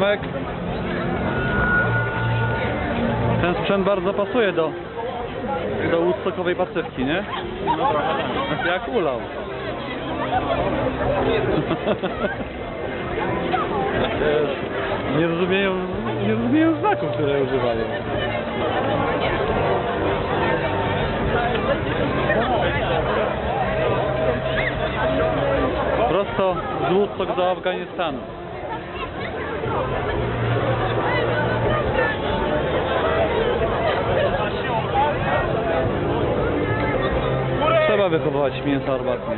Tomek. Ten sprzęt bardzo pasuje do do Woodstockowej pasywki, nie? Tak. Jak ulał. Nie rozumieją, nie rozumieją znaków, które używają. Prosto z Woodstock do Afganistanu. Trzeba wychowywać mięso armatnie.